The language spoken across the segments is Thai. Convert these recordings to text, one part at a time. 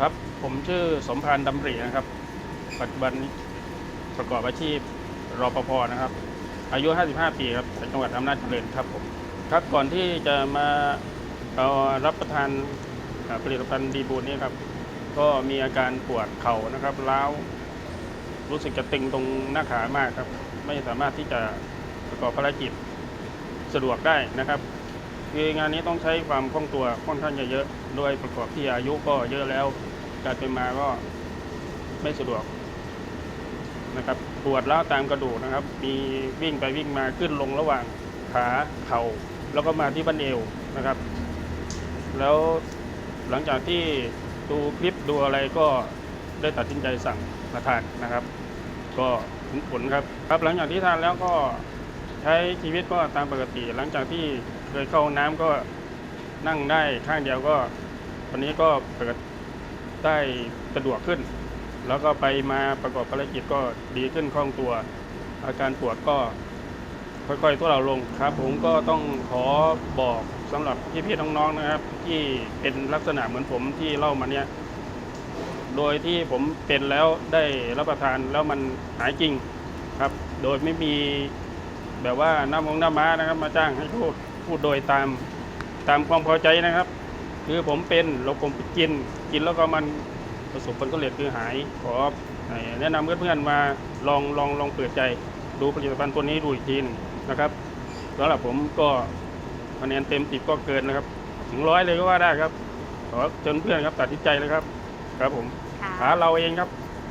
ครับ ผมชื่อสมพานดำรินะครับ ปัจจุบันประกอบอาชีพรอปภนะครับ อายุ 55 ปีครับจากจังหวัดอำนาจเจริญครับผมครับก่อนที่จะมาเอารับประทานผลิตภัณฑ์ดีบูนนี้ครับ ก็มีอาการปวดเข่านะครับล้าวรู้สึกจะตึงตรงหน้าขามากครับ ไม่สามารถที่จะประกอบภารกิจสะดวกได้นะครับคืองานนี้ต้องใช้ความคล่องตัวค่อนข้างจะเยอะ โดยประกอบที่อายุก็เยอะแล้ว การเป็นมาก็ไม่สะดวกนะครับ ปวดร้าวตามกระดูกนะครับ มีวิ่งไปวิ่งมาขึ้นลงระหว่างขาเข่า แล้วก็มาที่บั้นเอวนะครับ แล้วหลังจากที่ดูคลิปดูอะไรก็ได้ตัดสินใจสั่งมาทานนะครับ ก็ถึงผลครับ ครับหลังจากที่ทานแล้วก็ใช้ชีวิตก็ตามปกติ หลังจากที่เคยเข้าห้องน้ำก็นั่งได้ข้างเดียวก็วันนี้ก็เปิด ได้สะดวกขึ้น แล้วก็ไปมาประกอบภารกิจก็ดีขึ้นคล่องตัว อาการปวดก็ค่อยๆทุเลาลงครับ ผมก็ต้องขอบอกสำหรับพี่ๆน้องๆนะครับ ที่เป็นลักษณะเหมือนผมที่เล่ามาเนี้ยโดยที่ผมเป็นแล้วได้รับประทานแล้วมันหายจริงครับ โดยไม่มีแบบว่าน้ำมงน้ำม้านะครับ มาจ้างให้พูดพูดโดยตามตามความพอใจนะครับ คือผมเป็นแล้วผมไปกิน กินแล้วก็มันประสบผลสำเร็จคือหายขอแนะนำเพื่อนๆมาลองลองลองเปิดใจดูผลิตภัณฑ์ตัวนี้ดูอีกทีหนึงนะครับสำหรับผมก็คะแนนเต็มติดก็เกินนะครับ ถึงร้อยเลยก็ว่าได้ครับ ขอเชิญเพื่อนครับตัดสินใจเลยครับ ครับผมค่ะหาเราเองครับ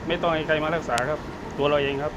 ไม่ต้องให้ใครมารักษาครับ ตัวเราเองครับ